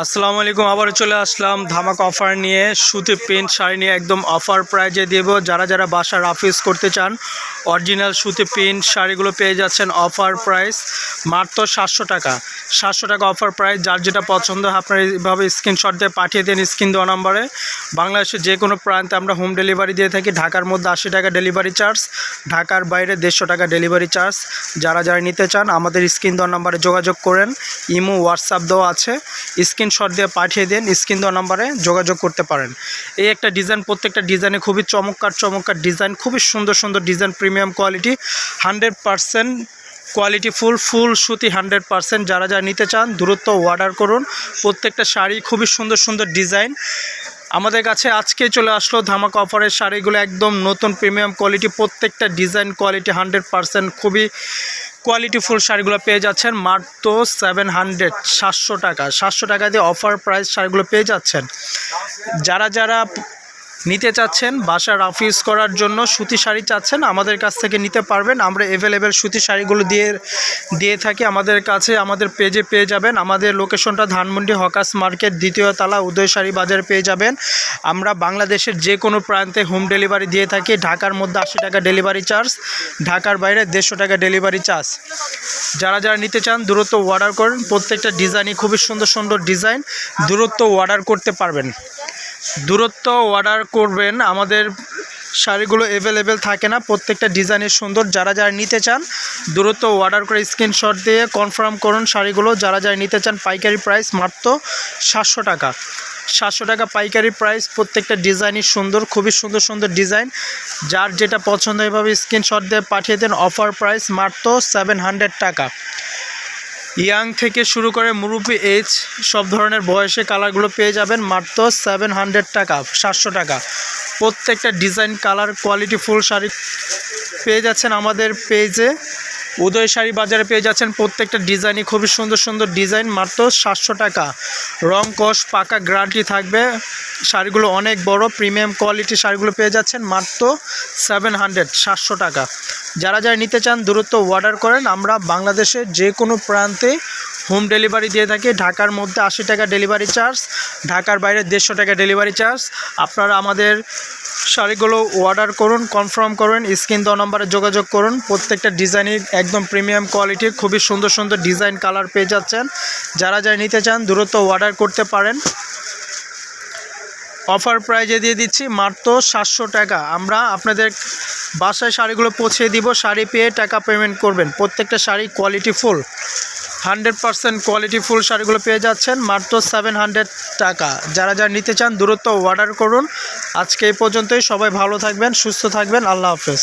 আসসালামু আলাইকুম, আবার চলে আসলাম ধামাক অফার নিয়ে, সুতি প্রিন্ট শাড়ি নিয়ে একদম অফার প্রাইজে দেব। যারা যারা বাসা রাফিস করতে চান অরিজিনাল সুতি প্রিন্ট শাড়িগুলো পেয়ে যাচ্ছেন অফার প্রাইস মাত্র সাতশো টাকা। সাতশো টাকা অফার প্রাইস যার যেটা পছন্দ আপনারা এইভাবে স্ক্রিনশট দিয়ে পাঠিয়ে দেন স্ক্রিন দেওয়া নম্বরে বাংলাদেশের যে কোনো প্রান্তে আমরা হোম ডেলিভারি দিয়ে থাকি, ঢাকার মধ্যে আশি টাকা ডেলিভারি চার্জ ঢাকার বাইরে দেড়শো টাকা ডেলিভারি চার্জ যারা যারা নিতে চান, আমাদের স্ক্রিন দেওয়ার নাম্বারে যোগাযোগ করেন, ইমো হোয়াটসঅ্যাপ দেওয়া আছে। স্ক্রিনশট দিয়ে পাঠিয়ে দেন স্ক্রিন দেওয়া নাম্বারে যোগাযোগ করতে পারেন। এই একটা ডিজাইন প্রত্যেকটা ডিজাইনে খুবই চমৎকার চমৎকার ডিজাইন খুবই সুন্দর সুন্দর design premium quality hundred percent quality full full সুতি হান্ড্রেড পারসেন্ট যারা যারা নিতে চান, দ্রুত অর্ডার করুন। প্রত্যেকটা শাড়ি খুবই সুন্দর সুন্দর ডিজাইন আমাদের কাছে আজকে চলে আসলো ধামাকা অফারের শাড়িগুলো একদম নতুন প্রিমিয়াম কোয়ালিটি প্রত্যেকটা ডিজাইন কোয়ালিটি হান্ড্রেড পারসেন্ট খুবই কোয়ালিটিফুল শাড়িগুলো পেয়ে যাচ্ছেন মাত্র সেভেন হান্ড্রেড সাতশো টাকা। সাতশো টাকা দিয়ে অফার প্রাইস শাড়িগুলো পেয়ে যাচ্ছেন। যারা যারা নিতে চাচ্ছেন, বাসার অফিস করার জন্য সুতি শাড়ি চাচ্ছেন, আমাদের কাছ থেকে নিতে পারবেন। আমরা অ্যাভেলেবেল সুতি শাড়িগুলো দিয়ে দিয়ে থাকি। আমাদের কাছে, আমাদের পেজে পেয়ে যাবেন। আমাদের লোকেশনটা ধানমন্ডি হকাস মার্কেট, দ্বিতীয় তলা, উদয় শাড়ি বাজারে পেয়ে যাবেন। আমরা বাংলাদেশের যে কোনো প্রান্তে হোম ডেলিভারি দিয়ে থাকি। ঢাকার মধ্যে আশি টাকা ডেলিভারি চার্জ ঢাকার বাইরে দেড়শো টাকা ডেলিভারি চার্জ যারা যারা নিতে চান দূরত্ব অর্ডার করেন। প্রত্যেকটা ডিজাইনই খুবই সুন্দর সুন্দর ডিজাইন দূরত্ব অর্ডার করতে পারবেন। দূরত্ব অর্ডার করবেন। আমাদের শাড়িগুলো অ্যাভেলেবেল থাকে না। প্রত্যেকটা ডিজাইনের সুন্দর। যারা যারা নিতে চান, দূরত্ব অর্ডার করে স্ক্রিনশট দিয়ে কনফার্ম করুন শাড়িগুলো। যারা যারা নিতে চান, পাইকারি প্রাইস মাত্র সাতশো টাকা। সাতশো টাকা পাইকারি প্রাইস প্রত্যেকটা ডিজাইনই সুন্দর, খুবই সুন্দর সুন্দর ডিজাইন যার যেটা পছন্দ, এভাবে স্ক্রিনশট দিয়ে পাঠিয়ে দেন। অফার প্রাইস মাত্র সেভেন হান্ড্রেড টাকা। ইয়াং থেকে শুরু করে মুরুবি এইচ সব ধরনের বয়সে কালারগুলো পেয়ে যাবেন মাত্র সেভেন হান্ড্রেড টাকা, সাতশো টাকা। প্রত্যেকটা design colour quality full sari পেয়ে যাচ্ছেন আমাদের পেজে উদয় শাড়ি বাজারে পেয়ে যাচ্ছেন প্রত্যেকটা ডিজাইনই। খুবই সুন্দর সুন্দর ডিজাইন, মাত্র সাতশো টাকা। রং কষ পাকা গ্যারান্টি থাকবে। শাড়িগুলো অনেক বড়, প্রিমিয়াম কোয়ালিটি শাড়িগুলো পেয়ে যাচ্ছেন, মাত্র সেভেন হান্ড্রেড সাতশো টাকা। যারা যারা নিতে চান দূরত্ব অর্ডার করেন। আমরা বাংলাদেশের যে কোনো প্রান্তে হোম ডেলিভারি দিয়ে থাকি। ঢাকার মধ্যে আশি টাকা ডেলিভারি চার্জ ঢাকার বাইরে দেড়শো টাকা ডেলিভারি চার্জ আপনারা আমাদের শাড়িগুলো অর্ডার করুন কনফার্ম করুন স্ক্রিন দেওয়া নম্বরে যোগাযোগ করুন। প্রত্যেকটা ডিজাইনই একদম প্রিমিয়াম কোয়ালিটি খুবই সুন্দর সুন্দর ডিজাইন কালার পেয়ে যাচ্ছেন। যারা যারা নিতে চান দূরত্ব অর্ডার করতে পারেন। অফার প্রাইজে দিয়ে দিচ্ছি মাত্র সাতশো টাকা। আমরা আপনাদের বাসায় শাড়িগুলো পৌঁছে দিব, শাড়ি পেয়ে টাকা পেমেন্ট করবেন। প্রত্যেকটা sari quality full hundred percent quality full শাড়িগুলো পেয়ে যাচ্ছেন, মাত্র সেভেন হান্ড্রেড টাকা। যারা যারা নিতে চান, দূরত্ব অর্ডার করুন। আজকে এই পর্যন্তই, সবাই ভালো থাকবেন, সুস্থ থাকবেন, আল্লাহ হাফেজ।